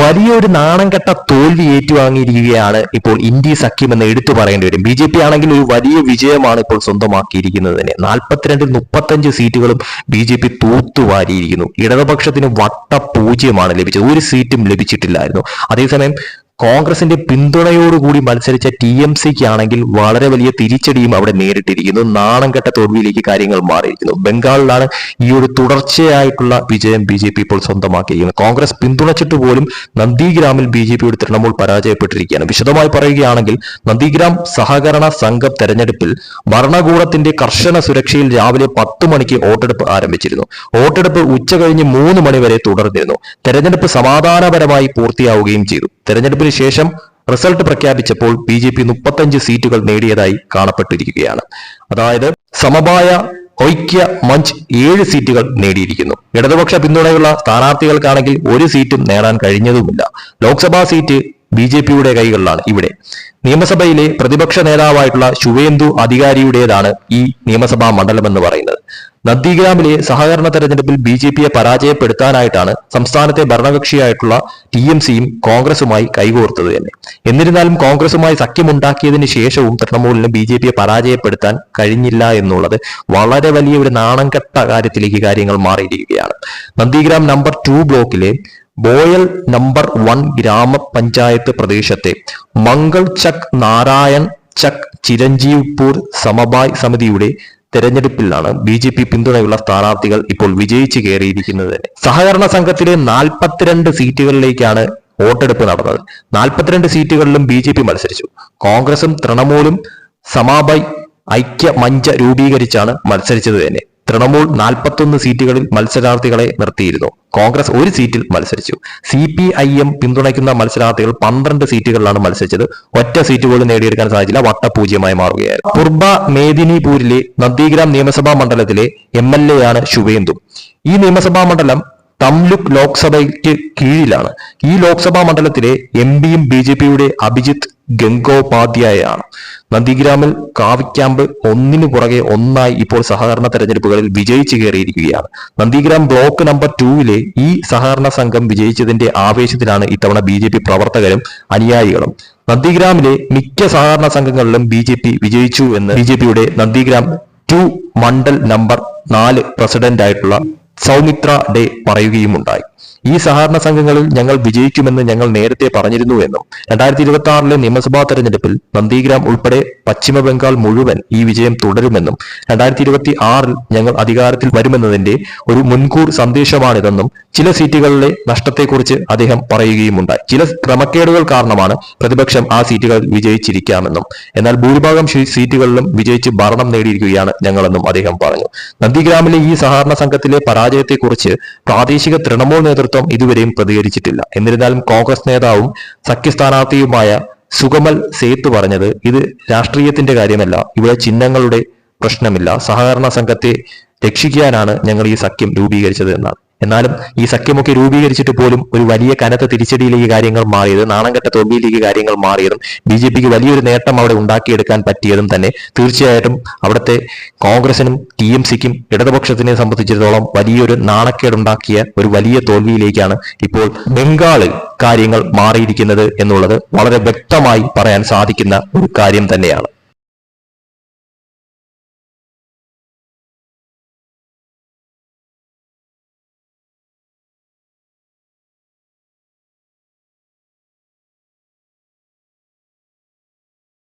വലിയൊരു നാണംകെട്ട തോൽവി ഏറ്റുവാങ്ങിയിരിക്കുകയാണ് ഇപ്പോൾ ഇന്ത്യ സഖ്യം എന്ന് എടുത്തു പറയേണ്ടി വരും. ബി ജെ പി ആണെങ്കിൽ ഒരു വലിയ വിജയമാണ് ഇപ്പോൾ സ്വന്തമാക്കിയിരിക്കുന്നത് തന്നെ നാൽപ്പത്തിരണ്ടിൽ മുപ്പത്തഞ്ച് സീറ്റുകളും ബി ജെ പി തൂത്തുവാരിയിരിക്കുന്നു ഇടതുപക്ഷത്തിന് വട്ട പൂജ്യമാണ് ലഭിച്ചത്. ഒരു സീറ്റും ലഭിച്ചിട്ടില്ലായിരുന്നു. അതേസമയം കോൺഗ്രസിന്റെ പിന്തുണയോടുകൂടി മത്സരിച്ച ടി എം സിക്ക് ആണെങ്കിൽ വളരെ വലിയ തിരിച്ചടിയും അവിടെ നേരിട്ടിരിക്കുന്നു. നാണം കെട്ട തോൽവിയിലേക്ക് കാര്യങ്ങൾ മാറിയിരിക്കുന്നു. ബംഗാളിലാണ് ഈ ഒരു തുടർച്ചയായിട്ടുള്ള വിജയം ബി ജെ പി ഇപ്പോൾ സ്വന്തമാക്കിയിരിക്കുന്നത്. കോൺഗ്രസ് പിന്തുണച്ചിട്ട് പോലും നന്ദിഗ്രാമിൽ ബി ജെ പിയുടെ തൃണമൂൽ പരാജയപ്പെട്ടിരിക്കുകയാണ്. വിശദമായി പറയുകയാണെങ്കിൽ നന്ദിഗ്രാം സഹകരണ സംഘം തെരഞ്ഞെടുപ്പിൽ ഭരണകൂടത്തിന്റെ കർശന സുരക്ഷയിൽ രാവിലെ പത്ത് മണിക്ക് വോട്ടെടുപ്പ് ആരംഭിച്ചിരുന്നു. വോട്ടെടുപ്പ് ഉച്ച കഴിഞ്ഞ് മൂന്ന് മണി വരെ തുടർന്നിരുന്നു. തെരഞ്ഞെടുപ്പ് സമാധാനപരമായി പൂർത്തിയാവുകയും ചെയ്തു. തെരഞ്ഞെടുപ്പിന് ശേഷം റിസൾട്ട് പ്രഖ്യാപിച്ചപ്പോൾ ബി ജെ പി മുപ്പത്തഞ്ച് സീറ്റുകൾ നേടിയതായി കാണപ്പെട്ടിരിക്കുകയാണ്. അതായത് സമവായ ഐക്യ മഞ്ച് ഏഴ് സീറ്റുകൾ നേടിയിരിക്കുന്നു. ഇടതുപക്ഷ പിന്തുണയുള്ള സ്ഥാനാർത്ഥികൾക്കാണെങ്കിൽ ഒരു സീറ്റും നേടാൻ കഴിഞ്ഞതുമില്ല. ലോക്സഭാ സീറ്റ് ബി ജെ പിയുടെ കൈകളിലാണ് ഇവിടെ. നിയമസഭയിലെ പ്രതിപക്ഷ നേതാവായിട്ടുള്ള ശുവേന്ദു അധികാരിയുടേതാണ് ഈ നിയമസഭാ മണ്ഡലം എന്ന് പറയുന്നത്. നന്ദിഗ്രാമിലെ സഹകരണ തെരഞ്ഞെടുപ്പിൽ ബി ജെ പിയെ പരാജയപ്പെടുത്താനായിട്ടാണ് സംസ്ഥാനത്തെ ഭരണകക്ഷിയായിട്ടുള്ള ടി എം സിയും കോൺഗ്രസുമായി കൈകോർത്തത് തന്നെ. എന്നിരുന്നാലും കോൺഗ്രസുമായി സഖ്യമുണ്ടാക്കിയതിന് ശേഷവും തൃണമൂലിന് ബി ജെ പിയെ പരാജയപ്പെടുത്താൻ കഴിഞ്ഞില്ല എന്നുള്ളത് വളരെ വലിയ ഒരു നാണംകെട്ട കാര്യത്തിലേക്ക് കാര്യങ്ങൾ മാറിയിരിക്കുകയാണ്. നന്ദിഗ്രാം നമ്പർ ടു ബ്ലോക്കിലെ ബോയൽ നമ്പർ വൺ ഗ്രാമപഞ്ചായത്ത് പ്രദേശത്തെ മംഗൾ ചക് നാരായൺ ചക് ചിരഞ്ജീവ്പൂർ സമബായ് സമിതിയുടെ തെരഞ്ഞെടുപ്പിലാണ് ബി ജെ പി പിന്തുണയുള്ള സ്ഥാനാർത്ഥികൾ ഇപ്പോൾ വിജയിച്ചു കയറിയിരിക്കുന്നത് തന്നെ. സഹകരണ സംഘത്തിലെ നാൽപ്പത്തിരണ്ട് സീറ്റുകളിലേക്കാണ് വോട്ടെടുപ്പ് നടന്നത്. നാൽപ്പത്തിരണ്ട് സീറ്റുകളിലും ബി ജെ പി മത്സരിച്ചു. കോൺഗ്രസും തൃണമൂലും സമാബൈ ഐക്യ മഞ്ച രൂപീകരിച്ചാണ് മത്സരിച്ചത് തന്നെ. തൃണമൂൽ നാൽപ്പത്തൊന്ന് സീറ്റുകളിൽ മത്സരാർത്ഥികളെ നിർത്തിയിരുന്നു. കോൺഗ്രസ് ഒരു സീറ്റിൽ മത്സരിച്ചു. സി പി ഐ എം പിന്തുണയ്ക്കുന്ന മത്സരാർത്ഥികൾ പന്ത്രണ്ട് സീറ്റുകളിലാണ് മത്സരിച്ചത്. ഒറ്റ സീറ്റ് പോലും നേടിയെടുക്കാൻ സാധിച്ചില്ല. വട്ടപൂജ്യമായി മാറുകയായിരുന്നു. പുർബ മേദിനിപൂരിലെ നന്ദിഗ്രാം നിയമസഭാ മണ്ഡലത്തിലെ എം എൽ എ ആണ് ശുവേന്ദു. ഈ നിയമസഭാ മണ്ഡലം തംലുക് ലോക്സഭയ്ക്ക് കീഴിലാണ്. ഈ ലോക്സഭാ മണ്ഡലത്തിലെ എം പിയും ബി ജെ പിയുടെ അഭിജിത്ത് ഗംഗോപാധ്യായയാണ്. നന്ദിഗ്രാമിൽ കാവിക്യാമ്പ് ഒന്നിനു പുറകെ ഒന്നായി ഇപ്പോൾ സഹകരണ തെരഞ്ഞെടുപ്പുകളിൽ വിജയിച്ചു കയറിയിരിക്കുകയാണ്. നന്ദിഗ്രാം ബ്ലോക്ക് നമ്പർ ടൂവിലെ ഈ സഹകരണ സംഘം വിജയിച്ചതിന്റെ ആവേശത്തിലാണ് ഇത്തവണ ബി പ്രവർത്തകരും അനുയായികളും. നന്ദിഗ്രാമിലെ മിക്ക സഹകരണ സംഘങ്ങളിലും ബി ജെ പി വിജയിച്ചു എന്ന് ബി ജെ പിയുടെ നന്ദിഗ്രാം ടു മണ്ഡൽ നമ്പർ നാല് പ്രസിഡന്റ് ആയിട്ടുള്ള സൗമിത്ര ഡേ പറയുകയുമുണ്ടായി. ഈ സഹകരണ സംഘങ്ങളിൽ ഞങ്ങൾ വിജയിക്കുമെന്ന് ഞങ്ങൾ നേരത്തെ പറഞ്ഞിരുന്നു എന്നും രണ്ടായിരത്തി ഇരുപത്തി ആറിലെ നിയമസഭാ തെരഞ്ഞെടുപ്പിൽ നന്ദിഗ്രാം ഉൾപ്പെടെ പശ്ചിമ ബംഗാൾ മുഴുവൻ ഈ വിജയം തുടരുമെന്നും രണ്ടായിരത്തി ഇരുപത്തി ആറിൽ ഞങ്ങൾ അധികാരത്തിൽ വരുമെന്നതിന്റെ ഒരു മുൻകൂർ സന്ദേശമാണിതെന്നും ചില സീറ്റുകളിലെ നഷ്ടത്തെക്കുറിച്ച് അദ്ദേഹം പറയുകയുമുണ്ടായി. ചില ക്രമക്കേടുകൾ കാരണമാണ് പ്രതിപക്ഷം ആ സീറ്റുകൾ വിജയിച്ചിരിക്കാമെന്നും എന്നാൽ ഭൂരിഭാഗം സീറ്റുകളിലും വിജയിച്ച് ഭരണം നേടിയിരിക്കുകയാണ് ഞങ്ങളെന്നും അദ്ദേഹം പറഞ്ഞു. നന്ദിഗ്രാമിലെ ഈ സഹകരണ സംഘത്തിലെ പരാജയത്തെക്കുറിച്ച് പ്രാദേശിക തൃണമൂൽ നേതൃത്വം ഇതുവരെയും പ്രതികരിച്ചിട്ടില്ല. എന്നിരുന്നാലും കോൺഗ്രസ് നേതാവും സഖ്യ സ്ഥാനാർത്ഥിയുമായ സുഗമൽ സേത്ത് പറഞ്ഞത് ഇത് രാഷ്ട്രീയത്തിന്റെ കാര്യമല്ല ഇവിടെ ചിഹ്നങ്ങളുടെ പ്രശ്നമില്ല. സഹകരണ സംഘത്തെ രക്ഷിക്കാനാണ് ഞങ്ങൾ ഈ സഖ്യം രൂപീകരിച്ചത് എന്നാണ്. എന്നാലും ഈ സഖ്യമൊക്കെ രൂപീകരിച്ചിട്ട് പോലും ഒരു വലിയ കനത്ത തിരിച്ചടിയിലേക്ക് കാര്യങ്ങൾ മാറിയത് നാണംകെട്ട തോൽവിയിലേക്ക് കാര്യങ്ങൾ മാറിയതും ബി ജെ പിക്ക് വലിയൊരു നേട്ടം അവിടെ ഉണ്ടാക്കിയെടുക്കാൻ പറ്റിയതും തന്നെ തീർച്ചയായിട്ടും അവിടുത്തെ കോൺഗ്രസിനും ടി എം സിക്കും ഇടതുപക്ഷത്തിനെ സംബന്ധിച്ചിടത്തോളം വലിയൊരു നാണക്കേടുണ്ടാക്കിയ ഒരു വലിയ തോൽവിയിലേക്കാണ് ഇപ്പോൾ ബംഗാളിൽ കാര്യങ്ങൾ മാറിയിരിക്കുന്നത് എന്നുള്ളത് വളരെ വ്യക്തമായി പറയാൻ സാധിക്കുന്ന ഒരു കാര്യം തന്നെയാണ്.